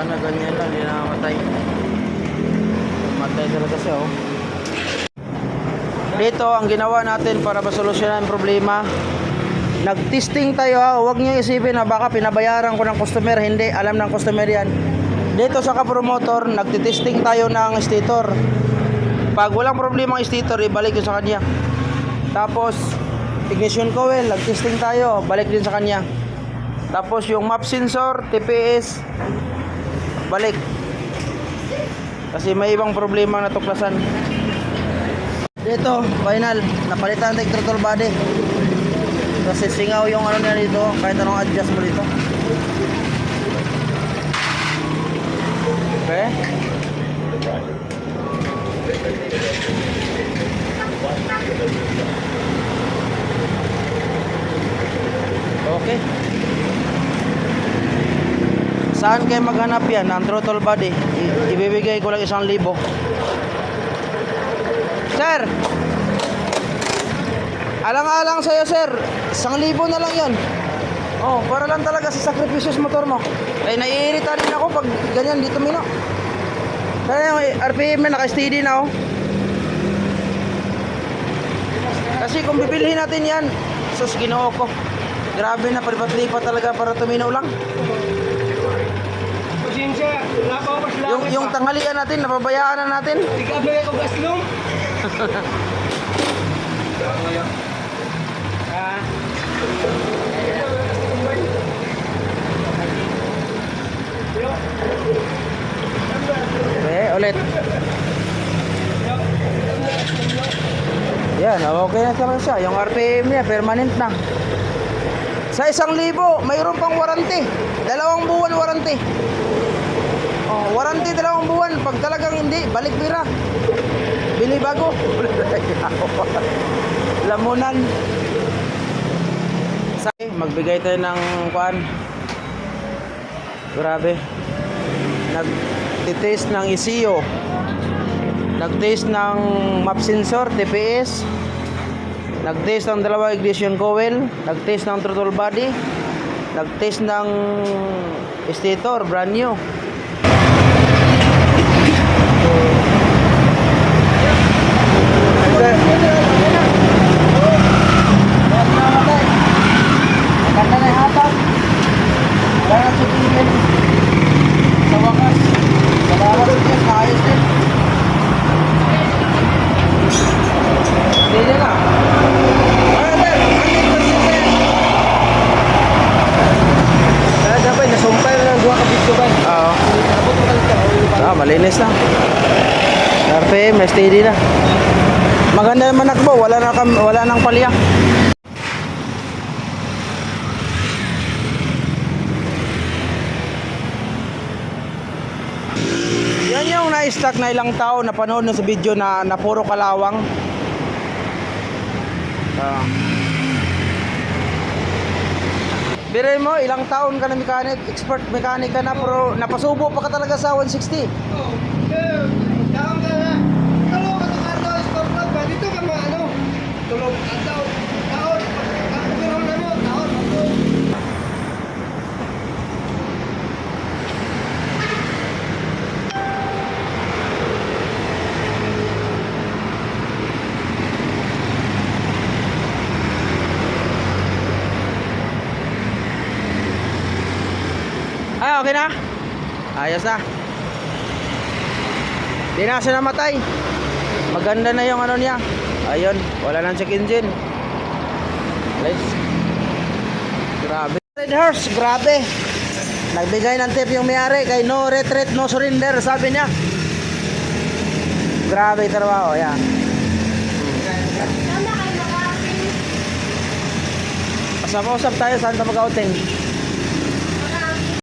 Sana ganyan lang, hindi nakamatay. Matay talaga siya, oh. Dito, ang ginawa natin para masolusyonan ang problema, nag-testing tayo ha. Huwag niyo isipin na baka pinabayaran ko ng customer. Hindi, alam ng customer yan. Dito sa kapromotor, nagtitesting tayo ng stator. Pag walang problema ang stator, ibalik yun sa kanya. Tapos, ignition coil, nag-testing tayo, balik din sa kanya. Tapos yung map sensor, TPS, balik. Kasi may ibang problema na tuklasan. Dito, final, napalitan yung throttle body. Kasi singaw yung ano niya dito, kahit anong adjust mo dito. Okay? Okay. Saan kayo maghanap yan ng throttle body? I- ibibigay ko lang isang libo. Sir! Alang-alang sa'yo, sir. Isang libo na lang yan. Oh, para lang talaga sa sacrificious motor mo. Ay, naiirita din ako pag ganyan dito mino. Kaya yung RPM na naka-steady na oh. Kasi kung bibilhin natin yan, sus ginoo ko. Grabe na, palipat-lipat talaga para tumino lang. Pasensya, wala pa ako mas Yung, yung tanghalian natin, napabayaan na natin. Ikaw na ako gaslong. Ah. Okay, ulit. Yan, okay na talaga siya. Yung RPM niya, permanent na. Sa isang libo, mayroon pang warranty. Dalawang buwan warranty. Oh, warranty dalawang buwan. Pag talagang hindi, balik bira. Bili bago. Lamunan. Sa magbigay tayo ng kuan. Grabe. Nag-test ng ECU. Nag-test ng map sensor, TPS. Nag-test ng dalawa ignition coil. Nag-test ng throttle body. Nag-test ng stator, brand new. Maganda na yung hatag. Wala na sa tingin. Sa wakas. Salamat sa Diyos, maayos din. Hindi na. Ah, sir, andin pa siya, sir. Ah, dapat nasumpay na lang duha ka video ba? Oo. Abot mo kalit ka. Ah, malinis na. RPM, may steady na. Maganda naman nakbo, wala na kam, wala nang palya. Yan yung na-stock na ilang tao na panood sa video na, na puro kalawang. Ah. Bire mo, ilang taon ka na mechanic, expert mechanic ka na, pero napasubo pa ka talaga sa 160. Oh, eh, daon ka na. Tulog ka sa kanto, stop lang ba? Dito ka ma, ano? Tulog ka daw. Taon. Taon na mo. Taon. Taon. Ay, okay na? Ayos na. Di na siya namatay. Maganda na yung ano niya. Ayun, wala nang check engine. Let's. Grabe. Red horse, grabe. Nagbigay ng tip yung mayari kay no retreat, no surrender, sabi niya. Grabe trabaho, yan. Pasap-usap tayo, saan ka mag-outing?